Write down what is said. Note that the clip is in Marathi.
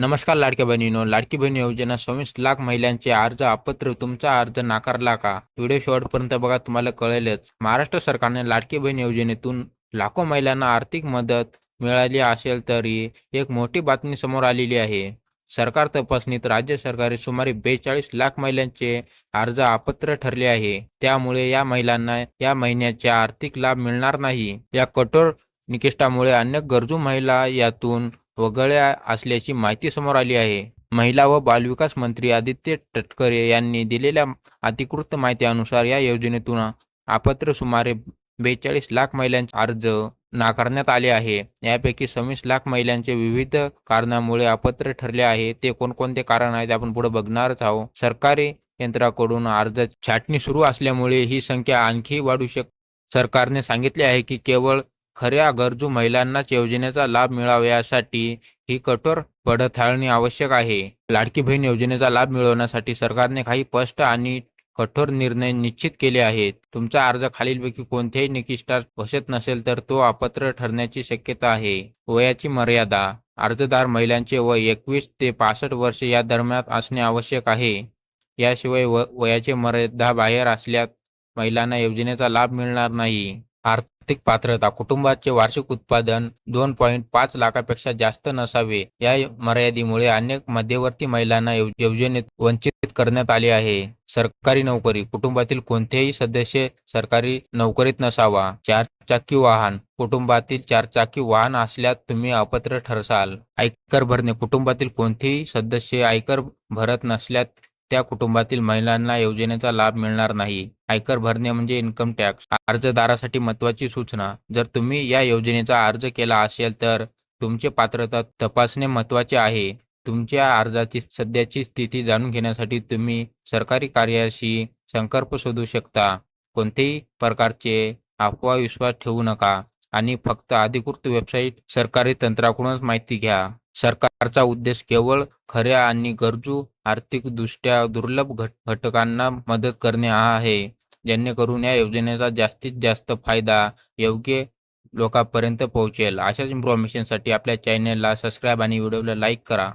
नमस्कार लाडक्या बहिणीनो. लाडकी बहिणी योजना सव्वीस लाख महिलांचे अर्ज अपत्र. तुमचा अर्ज नाकारला का? व्हिडिओ शेवटपर्यंत बघा तुम्हाला कळेलच. महाराष्ट्र सरकारने लाडकी बहीण योजनेतून लाखो महिलांना आर्थिक मदत मिळाली असेल तरी एक मोठी बातमी समोर आलेली आहे. सरकार तपासणीत राज्य सरकारे सुमारे बेचाळीस लाख महिलांचे अर्ज अपत्र ठरले आहे. त्यामुळे या महिलांना या महिन्याचे आर्थिक लाभ मिळणार नाही. या कठोर निकिष्टामुळे अनेक गरजू महिला यातून वगळल्या असल्याची माहिती समोर आली आहे. महिला व बालविकास मंत्री आदित्य तटकरे यांनी दिलेल्या अधिकृत माहितीनुसार या योजनेतून आपत्र सुमारे बेचाळीस लाख महिलांचे अर्ज नाकारण्यात आले आहे. यापैकी सव्वीस लाख महिलांचे विविध कारणामुळे आपत्र ठरले आहे. ते कोणकोणते कारण आहेत आपण पुढे बघणारच आहोत. सरकारी यंत्राकडून अर्ज छाटणी सुरू असल्यामुळे ही संख्या आणखी वाढू शक सरकारने सांगितले आहे की केवळ खऱ्या गरजू महिलांनाच योजनेचा लाभ मिळावा यासाठी ही कठोर पडताळणी आवश्यक आहे. लाडकी बहीण योजनेचा लाभ मिळवण्यासाठी सरकारने काही स्पष्ट आणि कठोर निर्णय निश्चित केले आहेत. तुमचा अर्ज खालीलपैकी कोणत्याही निकिष्टात बसत नसेल तर तो अपात्र ठरण्याची शक्यता आहे. वयाची मर्यादा अर्जदार महिलांचे वय एकवीस ते पासष्ट वर्ष या दरम्यान असणे आवश्यक आहे. याशिवाय व वयाची मर्यादा बाहेर असल्यास महिलांना योजनेचा लाभ मिळणार नाही. आर्थिक पात्रता कुटुंबाचे वार्षिक उत्पादन दोन पॉईंट पाच लाखापेक्षा जास्त नसावे. या मर्यादेमुळे अनेक मध्यवर्ती महिलांना योजनेत वंचित करण्यात आले आहे. सरकारी नोकरी कुटुंबातील कोणतेही सदस्य सरकारी नोकरीत नसावा. चार चाकी वाहन कुटुंबातील चारचाकी वाहन असल्यास तुम्ही अपात्र ठरसाल. आयकर भरणे कुटुंबातील कोणतेही सदस्य आयकर भरत नसल्यास त्या कुटुंबातील महिलांना योजनेचा लाभ मिळणार नाही. आयकर भरणे म्हणजे इन्कम टॅक्स. अर्जदारासाठी महत्त्वाची सूचना. जर तुम्ही या योजनेचा अर्ज केला असेल तर तुमचे पात्रता तपासणे महत्त्वाचे आहे. तुमच्या अर्जाची सध्याची स्थिती जाणून घेण्यासाठी तुम्ही सरकारी कार्याशी संकल्प शोधू शकता. कोणतेही प्रकारचे अफवा विश्वास ठेवू नका. आणि फक्त अधिकृत वेबसाईट सरकारी तंत्राकडूनच माहिती घ्या. सरकारचा उद्देश केवळ खऱ्या आणि गरजू आर्थिकदृष्ट्या दुर्लभ घट घटकांना मदत करणे हा आहे जेणेकरून या योजनेचा जास्तीत जास्त फायदा योग्य लोकांपर्यंत पोहोचेल. अशाच इन्फॉर्मेशनसाठी आपल्या चॅनलला सबस्क्राईब आणि व्हिडिओला लाईक करा.